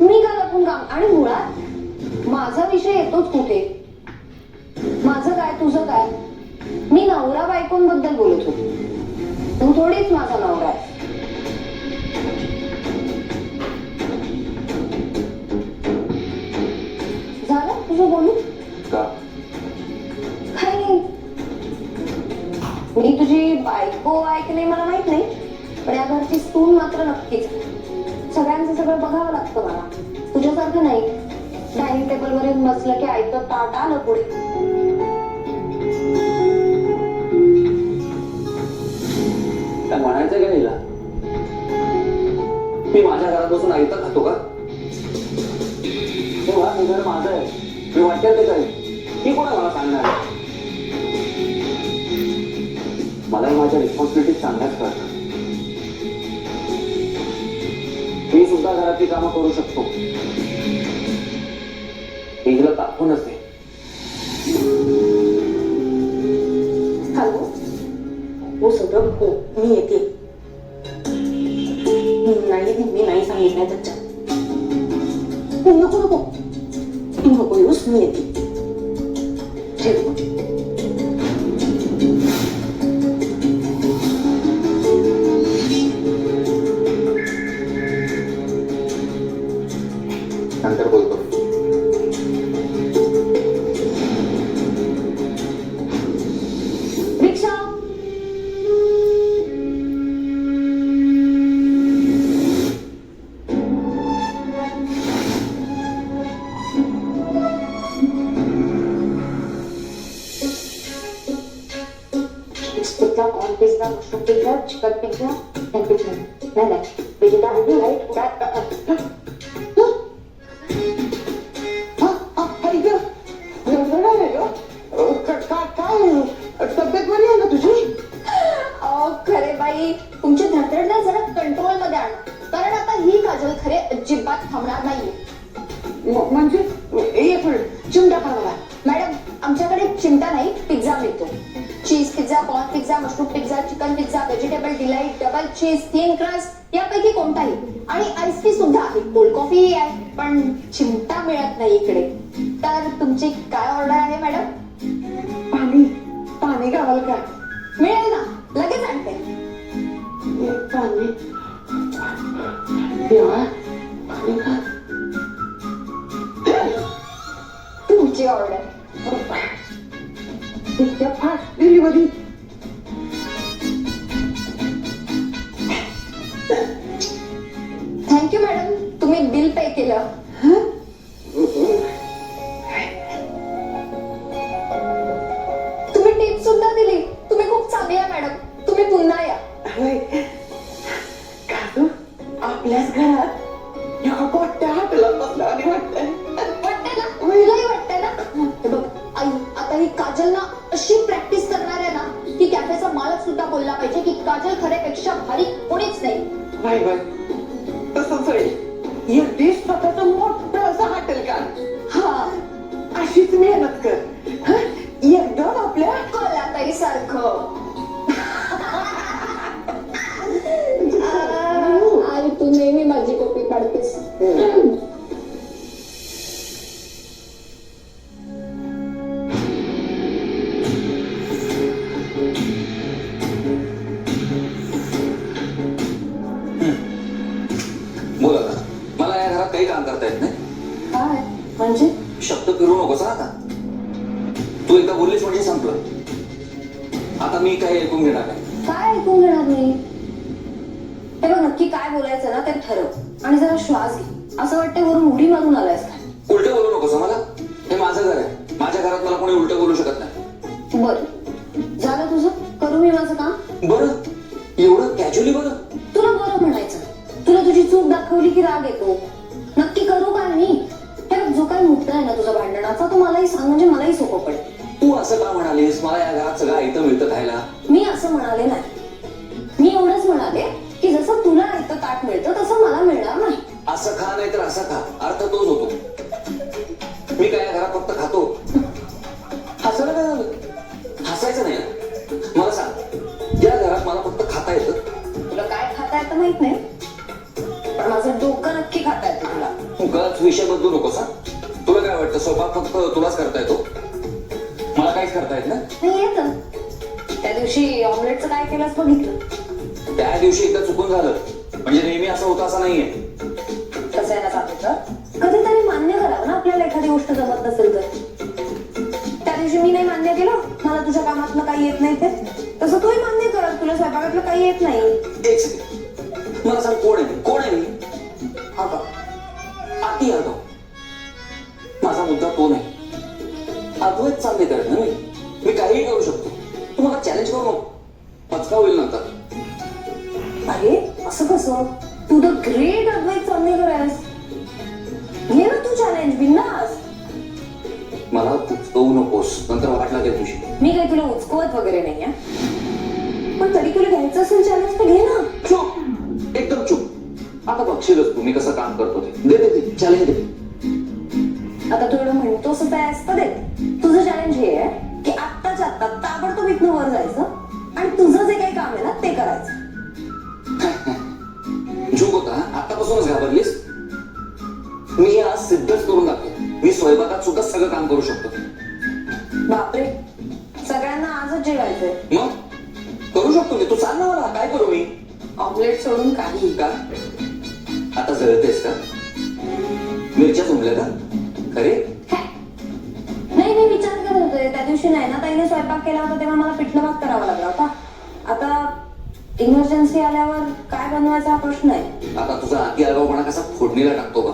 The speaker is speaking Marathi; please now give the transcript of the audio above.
मी का लपून काम आणि मुळात माझा विषय येतोच कुठे? माझं काय तुझं काय? मी नवरा बायकोंबद्दल बोलत होते. तू थोडीच माझा नवरा आहे झालं तुझं बोलू? काही नाही. मी तुझी बायको नाही मला माहीत नाही पण या घरची सून मात्र नक्कीच सगळ्यांचं सगळं बघावं लागतं मला तुझ्यासारखं नाही. डायनिंग टेबल वर बसलं की ऐकतं ताट आलं पुढे. म्हणायचं का हिला? मी माझ्या घरात बसून आयतं खातो का? हे मुळात घर माझं आहे. मी वाटेल ते काय ही कोणा मला सांगणार? मला माझ्या रिस्पॉन्सिबिलिटी सांगण्यास कळतात मी सुद्धा घरातली कामं करू शकतो मी हिला दाखवूनच आहे हॅलो हो सगळं हो मी येते नाही मी नाही सांगितलं त्याच्या नको नको नको येऊस मी येते ठेव mushroom pizza chicken pizza egg pizza नाही नाही व्हेजिटा हंडी लाइट तब्येत बरी आहे ना तुझी? अहो, खरे बाई तुमची धडधड ना जरा कंट्रोलमध्ये आण. कारण आता ही काजल खरे अजिबात थांबणार नाहीये. म्हणजे चिमटा करा डिलाईट डबल तीन क्रस्ट यापैकी कोणताही. आणि आईस्क्री सुद्धा आहे. कोल्ड कॉफी आहे पण चिमटा मिळत नाही इकडे. तर तुमची काय ऑर्डर आहे मॅडम पाणी. पाणी गावाल का मिळेल ना? लगेच आणते. तुमची order fast delivery thank you madam तुम्ही बिल पे केलं. तुम्ही टिप सुद्धा दिली. तुम्ही खूप चांगली आहे मॅडम तुम्ही पुन्हा या. काजू आपल्याच घरात एका मोठ्या हॉटेलात बसला आणि वाटतंय. वाटतंय ना? तुलाही वाटतंय ना? हे बघ आई आता ही काजल ना अशी प्रॅक्टिस करणार आहे ना की कॅफेचा मालक सुद्धा बोलला पाहिजे की काजल खऱ्यापेक्षा भारी कोणीच नाही. बाय बाय तसंच होईल एकटी स्वतःच मोठं असं हॉटेल का? हा. अशीच मेहनत कर. एकदम आपल्या कोलाताई सारखं म्हणजे? शब्द फिरू नकोस आता तू एकदा बोललीस म्हणजे संपलं. आता मी काही ऐकून घेणार नाही काय ऐकून घेणार नाही हे बघ नक्की काय बोलायचं ना ते ठरव. आणि जरा श्वास घे. असं वाटतं वरून उडी मारून आलायस काय? उलट बोलू नकोस मला. हे माझं घर आहे. माझ्या घरात मला कोणी उलट बोलू शकत नाही. बर. झालं तुझं? करू मी माझं काम? बरं. एवढं कॅज्युअली बरं. तुला बरं म्हणायचं. तुला तुझी चूक दाखवली की राग येतो. मुद्दा आहे ना तुझा भांडणाचा तो मलाही सांग म्हणजे मलाही सोपं पडेल. तू असं का म्हणालीस? मला या घरात सगळं ऐकतं मिळतं खायला? मी असं म्हणाले नाही. मी एवढंच म्हणाले की जसं तुला ऐकतं ताट मिळतं तसं मला मिळणार नाही. असं खा नाही तर असं खा. अर्थ तोच होतो. मी काय या घरात फक्त खातो? हसायला काय झालं? हसायचं नाही. मला सांग या घरात मला फक्त खाता येतं? तुला काय खाता येतं माहीत नाही. पण माझं डोकं नक्की खाता येतं तुला. उगाच विषय बदलू काय वाटतं स्वयंपाक फक्त तुलाच करता येतो मला काहीच करता येत ना? नाही येतं. त्या दिवशी ऑमलेटचं काय केलंस बघितलं? त्या दिवशी एकदा चुकून झालं. म्हणजे नेहमी असं होतं असं नाहीये. कसं आहे ना सांगितलं कधीतरी मान्य करावं ना आपल्याला एखादी गोष्ट जमत नसेल तर. त्या दिवशी मी नाही मान्य केलं. मला तुझ्या कामातलं काही येत नाही ते. तसं तूही मान्य कर तुला स्वयंपाकातलं काही येत नाही. एक सेकंड मला सांग कोण आहे मी? कोण आहे मी? हा का? तो नाही. अद्वैत चालले करत ना मी मी काहीही करू शकतो. तू मला चॅलेंज करू नको. पचका होईल नंतर. अरे असं कसं? तू द ग्रेट अद्वैत चांदेकर आहेस. घे ना तू चॅलेंज बिंदास मला उचकवू नकोस. नंतर वाट लागेल तुझी. मी काही तुला उचकवत वगैरे नाही पण तरी तुला घ्यायचं असेल चॅलेंज तर घे ना. चुप एकदम चुप आता बघशीलच तू मी कसं काम करतो ते. दे दे चॅलेंज दे. आता तू एवढं म्हणतोस आहेस तर दे तुझं चॅलेंज हे आहे की आत्ताच्या आत्ता ताबडतोब इथनं वर जायचं आणि तुझं जे काही काम आहे ना ते करायचं. झोप होता आतापासूनच घाबरलीस? मी आज सिद्धच करून दाखव मी स्वयंपाकात सुद्धा सगळं काम करू शकतो. बापरे. सगळ्यांना आजच जेवायचंय. मग? करू शकतो मी. तू सांग ना मला काय करू मी? ऑमलेट सोडून काही. का? आता जळतेस का? मिरच्या झुमल्या का? खरे नाही मी विचार करत होते. त्या दिवशी नाही ना ताईने स्वयंपाक केला होता तेव्हा मला पिठलं भात करावा लागला होता. आता इमर्जन्सी आल्यावर काय बनवायचा हा प्रश्न आहे? आता तुझा आधी आगाऊपणा कसा फोडणीला टाकतो बघ.